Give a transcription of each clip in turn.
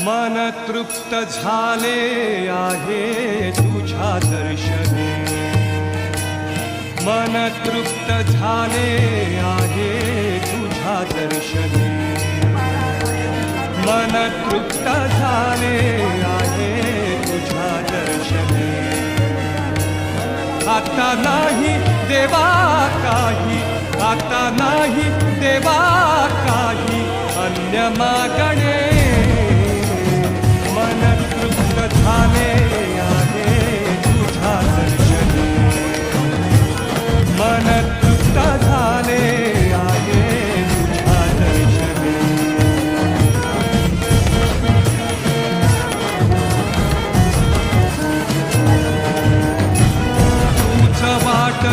मन तृप्त झाले आहे तुझ्या दर्शने. मन तृप्त झाले आहे तुझ्या दर्शने. मन तृप्त झाले आहे तुझ्या दर्शने. आता नाही देवा काही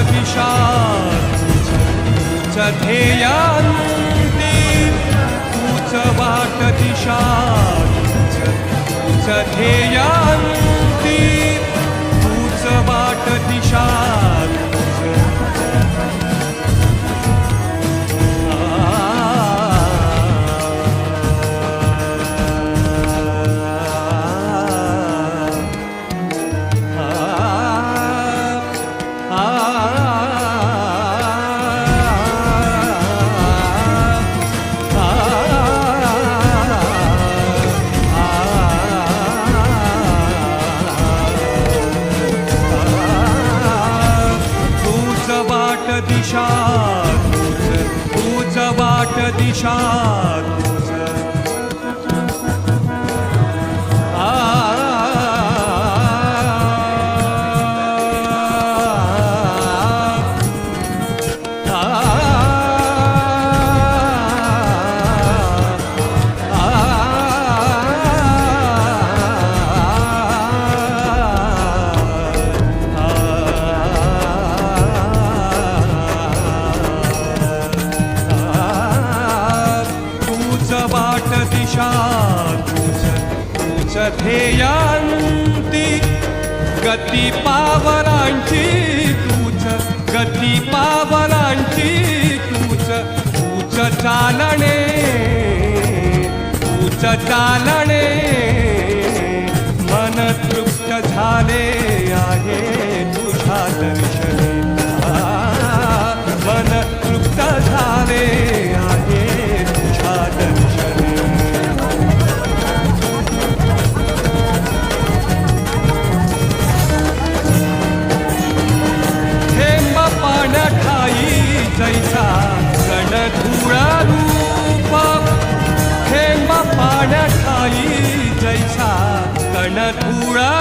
वाट तूच ध्येयांती तूच वाट दिशा तूच ध्येयांती तूच वाट दिशा दिशा तूच वाट दिशा दिशा तूच तूच ध्येयांती गती पावलांची तूच गती पावलांची तूच तूच चालणे तूच चालणे मन तृप्त झाले आहे. कण धुळा